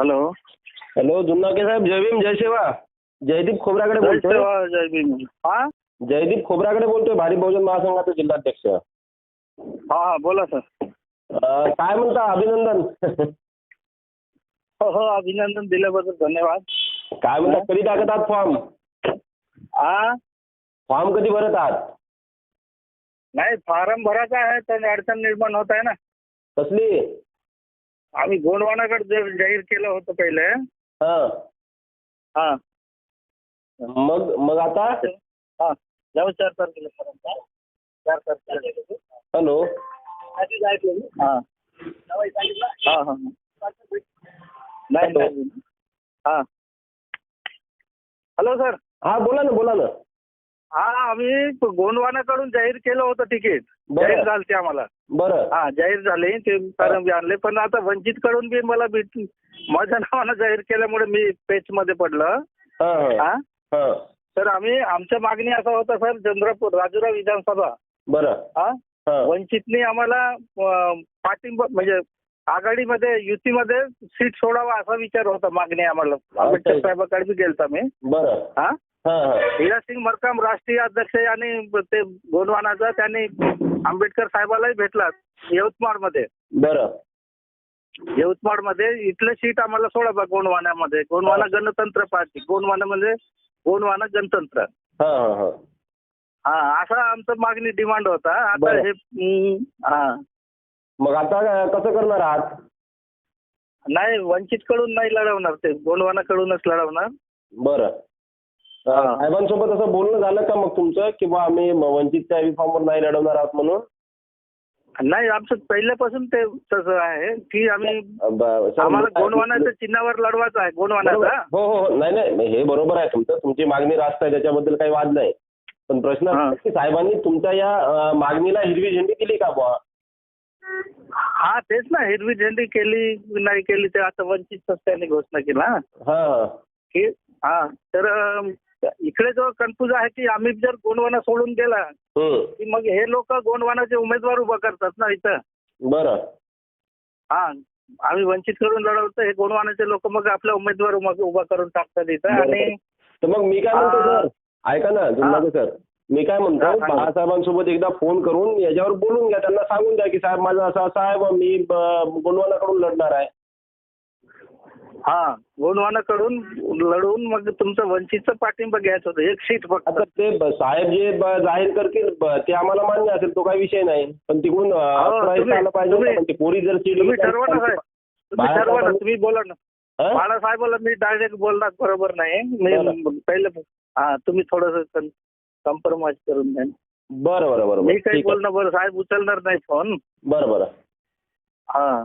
Hello hello जुन्नाके साहेब जय भीम जय सेवा. जयदीप खोबराकडे बोलतोय. जय भीम. हा? जयदीप खोबराकडे बोलतोय भारी बहुजन महासंघाचा जिल्हाध्यक्ष. हा हा बोला सर. काय म्हणता अभिनंदन? हो हो अभिनंदन दिल्याबद्दल धन्यवाद. काय म्हणता कधी टाकत आहात फॉर्म? हा फॉर्म कधी भरत आहात? नाही फार्म भरायचा आहे तर अडचण निर्माण होत आहे ना. कसली? आम्ही गोंडवानाकडे जे जाहीर केलं होतं पहिले. हा. हा. मग मग आता? हा. जाऊ चार तारखेला चार तारखेला. हॅलो. हा. हा हा नाही. हा. Hello sir. हा बोला ना बोला ना. हा आम्ही गोंडवानाकडून जाहीर केलं होतं तिकीट. जाहीर झालं ते आम्हाला. बरं. हा जाहीर झाले. ते कारण आणले. पण आता वंचित कडून बी मला भेट माझ्या नावानं जाहीर केल्यामुळे मी पेच मध्ये पडलं. हा तर आम्ही आमच्या मागणी असं होतं सर चंद्रपूर राजुरा विधानसभा. बरं. हा? वंचितने आम्हाला पाठिंबा म्हणजे आघाडीमध्ये युतीमध्ये सीट सोडावा असा विचार होता मागणी आम्हाला. आंबेडकर साहेबाकडे बी गेलता मी. बरं. हा? हिरासिंग मरकाम राष्ट्रीय अध्यक्ष आणि ते गोंडवानाचा त्यांनी आंबेडकर साहेबालाही भेटला यवतमाळमध्ये. बरं. यवतमाळमध्ये इथलं सीट आम्हाला सोडा बा गोंडवाण्यामध्ये गोंडवाना गणतंत्र पार्टी. गोंडवाना म्हणजे गोंडवाना गणतंत्र. हा असा आमचं मागणी डिमांड होता. आता. हे हा. मग आता कसं करणार आहात? नाही वंचित कडून नाही लढवणार ते. गोंडवानाकडूनच लढवणार. बरं. साहेबांसोबत असं बोलणं झालं का मग तुमचं? किंवा आम्ही म- वंचितच्या आय फॉर्मवर नाही लढवणार आहोत म्हणून? नाही आमचं पहिल्यापासून ते तसं आहे की आम्ही ब- आम्हाला गोंडवानाच्या चिन्हावर लढवायचं आहे. गोंडवानाचा हो. हो हो. नाही नाही हे बरोबर आहे तुमचं. तुमची मागणी रास्त आहे त्याच्याबद्दल काही वाद नाही. पण प्रश्न हा. की साहेबांनी तुमच्या या मागणीला हिरवी झेंडी दिली का बुवा? हा तेच ना हिरवी झेंडी केली नाही केली ते आता वंचित त्यांनी घोषणा केला हा. की हा तर इकडे जो कन्फ्यूज आहे की आम्ही जर गोंडवाना सोडून गेला. की मग हे लोक गोंडवानाचे उमेदवार उभा करतात ना इथं बरं हा आम्ही वंचित करून लढवतो हे गोंडवानाचे लोक मग आपला उमेदवार उभा करून टाकतात इथं. आणि तर मग मी काय म्हणतो. सर ऐका ना जुन्नाके सर मी काय म्हणतो. बाळासाहेबांसोबत एकदा फोन करून याच्यावर बोलून घ्या त्यांना सांगून द्या की साहेब माझं असं असं आहे मी गोंडवानाकडून लढणार आहे हा गोंडवानाकडून लढवून मग तुमचं वंचितचं पाठिंबा घ्यायचं होतं एक सीट फक्त. आता ते ब- साहेब जे ब- जाहीर करतील ब- ते आम्हाला मान्य असेल तो काही विषय नाही. पण तिकडून आलं पाहिजे ना. तुम्ही- पोरी जर सीट तुम्ही ठरवा ना साहेब. तुम्ही ठरवा ना तुम्ही बोला ना? बाळासाहेबाला मी डायरेक्ट बोलणार बरोबर नाही. मी. पहिले हा तुम्ही थोडस कॉम्प्रोमाइज करून द्या बरं बरं बरं मी बरं काही ठीक आहे. बोलणं बरं साहेब उचलणार नाही फोन बरं बरं. हा.